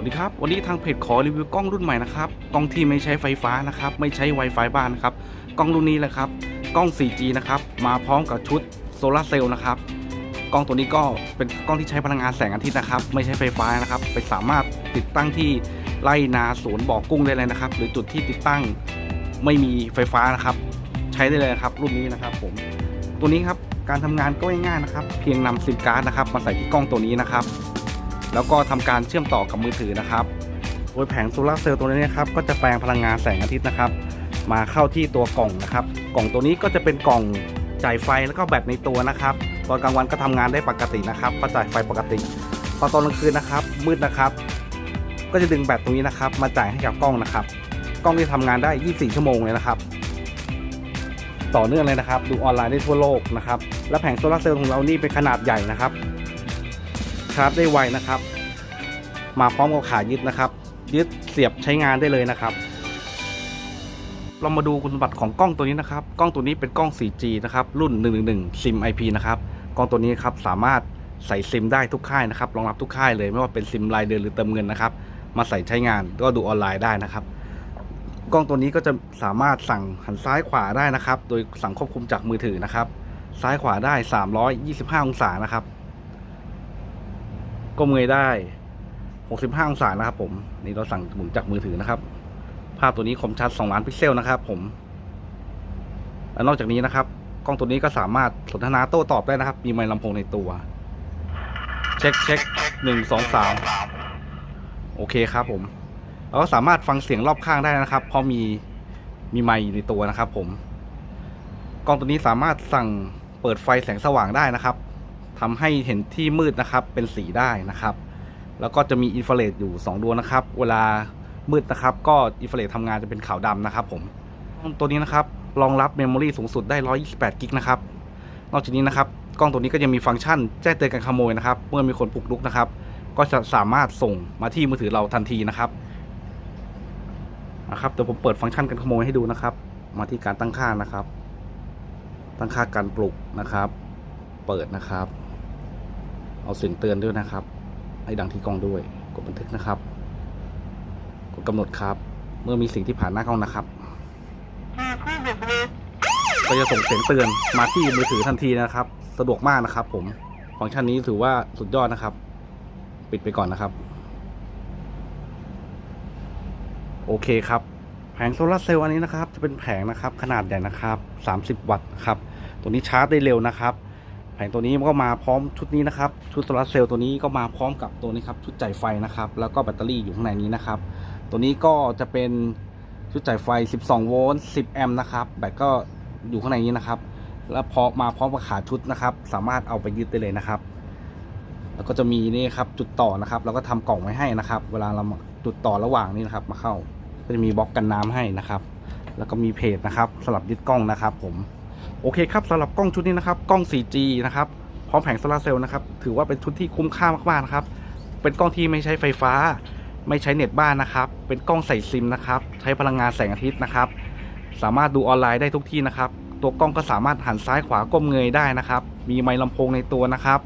วัสดีครับ วันนี้ทางเพจขอรีวิวกล้องรุ่นใหม่นะครับกล้องที่ไม่ใช้ไฟฟ้านะครับ ไม่ใช้ Wi-Fi บ้านนะครับกล้องรุ่นนี้แหละครับกล้อง 4G นะครับมาพร้อมกับชุดโซลาร์เซลล์นะครับกล้องตัวนี้ก็เป็นกล้องที่ใช้พลังงานแสงอาทิตย์นะครับ ไม่ใช้ไฟฟ้านะครับ ไปสามารถติดตั้งที่ไร่นาสวนบ่อกุ้งได้เลยนะครับ หรือจุดที่ติดตั้งไม่มีไฟฟ้านะครับ ใช้ได้เลยครับรุ่นนี้นะครับ ผม ตัวนี้ครับการทำงานก็ง่ายๆนะครับ เพียงนำซิมการ์ดนะครับมาใส่ที่กล้องตัวนี้นะครับ แล้วก็ทำการเชื่อมต่อกับมือถือนะครับ โดยแผงโซลาร์เซลล์ตัวนี้นะครับก็จะแปลงพลังงานแสงอาทิตย์นะครับ มาเข้าที่ตัวกล่องนะครับ กล่องตัวนี้ก็จะเป็นกล่องจ่ายไฟแล้วก็แบตในตัวนะครับ ตอนกลางวันก็ทำงานได้ปกตินะครับก็จ่ายไฟปกติพอตอนกลางคืนนะครับ มืดนะครับ ก็จะดึงแบตตรงนี้นะครับ มาจ่ายให้กับกล้องนะครับ กล้องที่ทำงานได้ 24 ชั่วโมงเลยนะครับต่อเนื่องเลยนะครับ ดูออนไลน์ได้ทั่วโลกนะครับ และแผงโซลาร์เซลล์ของเรานี่เป็นขนาดใหญ่นะครับาร์จได้ไวนะครับ มาพร้อมกับขายึดนะครับ ยึดเสียบใช้งานได้เลยนะครับ เรามาดูคุณสมบัติของกล้องตัวนี้นะครับ กล้องตัวนี้เป็นกล้อง 4G นะครับ รุ่น 111ซิม IP นะครับ กล้องตัวนี้ครับสามารถใส่ซิมได้ทุกค่ายนะครับ รองรับทุกค่ายเลยไม่ว่าเป็นซิมรายเดือนหรือเติมเงินนะครับ มาใส่ใช้งานก็ดูออนไลน์ได้นะครับ กล้องตัวนี้ก็จะสามารถสั่งหันซ้ายขวาได้นะครับ โดยสั่งควบคุมจากมือถือนะครับ ซ้ายขวาได้ 325 องศานะครับ ก้มเงยได้ 65 องศานะครับผม นี่เราสั่งหมุนจากมือถือนะครับ ภาพตัวนี้คมชัด 2 ล้านพิกเซลนะครับผม และนอกจากนี้นะครับ กล้องตัวนี้ก็สามารถสนทนาโต้ตอบได้นะครับ มีไมค์ลำโพงในตัว เช็คเช็คหนึ่งสองสามโอเคครับผมแล้วก็สามารถฟังเสียงรอบข้างได้นะครับ เพราะมีมีไมค์อยู่ในตัวนะครับ ผม กล้องตัวนี้สามารถสั่งเปิดไฟแสงสว่างได้นะครับ ทำให้เห็นที่มืดนะครับ เป็นสีได้นะครับ แล้วก็จะมีอินฟราเรดอยู่ 2 ดวงนะครับ เวลามืดนะครับ ก็อินฟราเรดทำงานจะเป็นขาวดำนะครับ ผมตัวนี้นะครับรองรับเมมโมรีสูงสุดได้ 128 กิกนะครับ นอกจากนี้นะครับ กล้องตัวนี้ก็ยังมีฟังก์ชันแจ้งเตือนการขโมยนะครับ เมื่อมีคนปลุกรุกนะครับ ก็จะสามารถส่งมาที่มือถือเราทันทีนะครับนะครับเดี๋ยวผมเปิดฟังก์ชันการขโมยให้ดูนะครับ มาที่การตั้งค่านะครับ ตั้งค่าการปลุกนะครับ เปิดนะครับ เอาเสียงเตือนด้วยนะครับ ให้ดังที่กล้องด้วย กดบันทึกนะครับ กดกำหนดครับ เมื่อมีสิ่งที่ผ่านหน้ากล้องนะครับ ก็จะส่งเสียงเตือนมาที่มือถือทันทีนะครับ สะดวกมากนะครับ ผม ฟังก์ชันนี้ถือว่าสุดยอดนะครับ ปิดไปก่อนนะครับ โอเคครับ แผงโซลาร์เซลล์อันนี้นะครับ จะเป็นแผงนะครับ ขนาดใหญ่นะครับ 30 วัตต์ครับ ตัวนี้ชาร์จได้เร็วนะครับ แผงตัวนี้มันก็มาพร้อมชุดนี้นะครับชุดโซลาร์เซลล์ตัวนี้ก็มาพร้อมกับตัวนี้ครับชุดจ่ายไฟนะครับแล้วก็แบตเตอรี่อยู่ข้างในนี้นะครับตัวนี้ก็จะเป็นชุดจ่ายไฟ 12 โวลต์ 10 แอมป์นะครับแบตก็อยู่ข้างในนี้นะครับ แล้วพอมาพร้อมกับขาชุดนะครับ สามารถเอาไปยึดได้เลยนะครับ แล้วก็จะมีนี่ครับจุดต่อนะครับ แล้วก็ทำกล่องไว้ให้นะครับ เวลาเราจุดต่อระหว่างนี้นะครับ มาเข้าก็จะมีบล็อกกันน้ำให้นะครับ แล้วก็มีเพจนะครับสำหรับยึดกล้องนะครับ ผม โอเคครับสำหรับกล้องชุดนี้นะครับกล้อง 4G นะครับพร้อมแผงโซลาเซลล์นะครับถือว่าเป็นชุดที่คุ้มค่ามากๆนะครับ เป็นกล้องที่ไม่ใช้ไฟฟ้า ไม่ใช้เน็ตบ้านนะครับ เป็นกล้องใส่ซิมนะครับใช้พลังงานแสงอาทิตย์นะครับ สามารถดูออนไลน์ได้ทุกที่นะครับ ตัวกล้องก็สามารถหันซ้ายขวาก้มเงยได้นะครับ มีไมค์ลำโพงในตัวนะครับ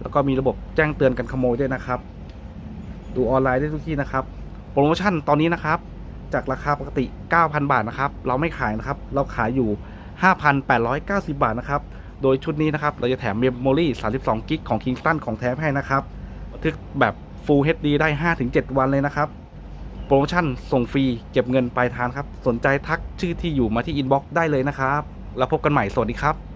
แล้วก็มีระบบแจ้งเตือนกันขโมยด้วยนะครับ ดูออนไลน์ได้ทุกที่นะครับโปรโมชั่นตอนนี้นะครับ จากราคาปกติ 9,000 บาทนะครับ เราไม่ขายนะครับ เราขายอยู่ 5,890 บาทนะครับ โดยชุดนี้นะครับเราจะแถมเมมโมรี่32กิกของ Kingston ของแท้ให้นะครับบันทึกแบบ Full HD ได้ 5-7 วันเลยนะครับ โปรโมชั่นส่งฟรีเก็บเงินปลายทางครับ สนใจทักชื่อที่อยู่มาที่อินบ็อกซ์ได้เลยนะครับ แล้วพบกันใหม่สวัสดีครับ